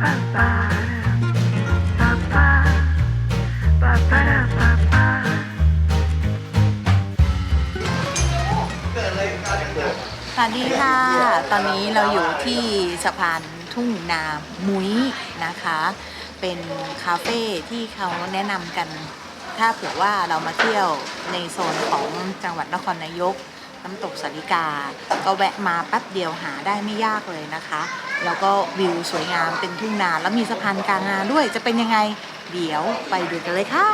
สวัสดีค่ะ ตอนนี้เราอยู่ที่สะพานทุ่งนามุ้ยนะคะ เป็นคาเฟ่ที่เขาแนะนำกัน ถ้าเผื่อว่าเรามาเที่ยวในโซนของจังหวัดนครนายก น้ำตกสาริกา ก็แวะมาแป๊บเดียวหาได้ไม่ยากเลยนะคะ แล้วก็วิวสวยงามเป็นทุ่งนาแล้วมีสะพานกลางนาด้วยจะเป็นยังไง เดี๋ยวไปดูกันเลยค่ะ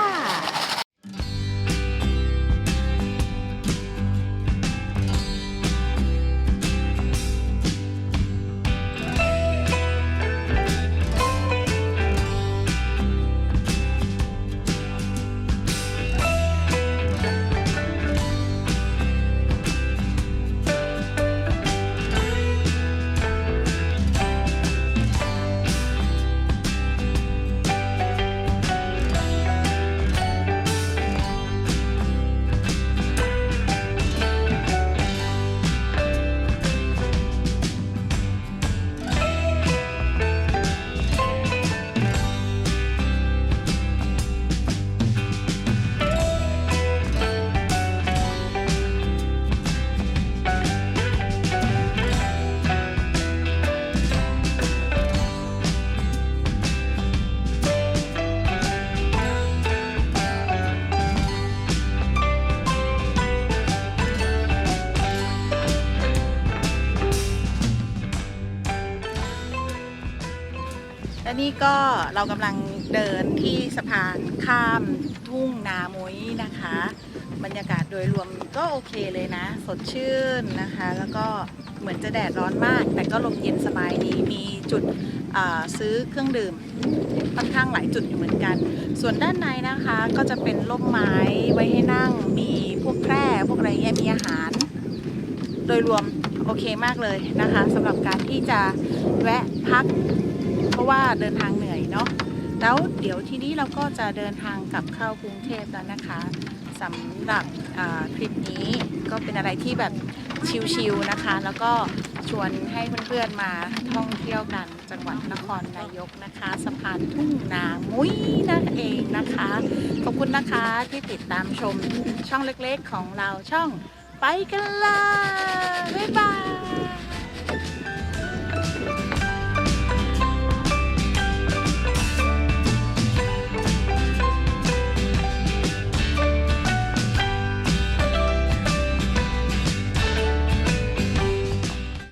และนี่ก็เรากำลังเดินที่สะพานข้ามทุ่งนามุ้ยนะคะ บรรยากาศโดยรวมก็โอเคเลยนะ สดชื่นนะคะ แล้วก็เหมือนจะแดดร้อนมาก แต่ก็ลมเย็นสบายดีมีจุดซื้อเครื่องดื่มค่อนข้างหลายจุดอยู่เหมือนกัน ส่วนด้านในนะคะก็จะเป็นร่มไม้ไว้ให้นั่ง มีพวกแคร่พวกอะไรเงี้ยมีอาหาร โดยรวมโอเคมากเลยนะคะสำหรับการที่จะแวะพัก เพราะว่าเดินทางเหนื่อยเนาะแล้วเดี๋ยวทีนี้เราก็จะเดินทางกลับเข้ากรุงเทพแล้วนะคะสำหรับทริปนี้ก็เป็นอะไรที่แบบชิลๆนะคะ แล้วก็ชวนให้เพื่อนๆมาท่องเที่ยวกันจังหวัดนครนายกนะคะสะพานทุ่งนามุ้ยนั่นเองนะคะ ขอบคุณนะคะที่ติดตามชมช่องเล็กๆของเราช่องไปกันเลย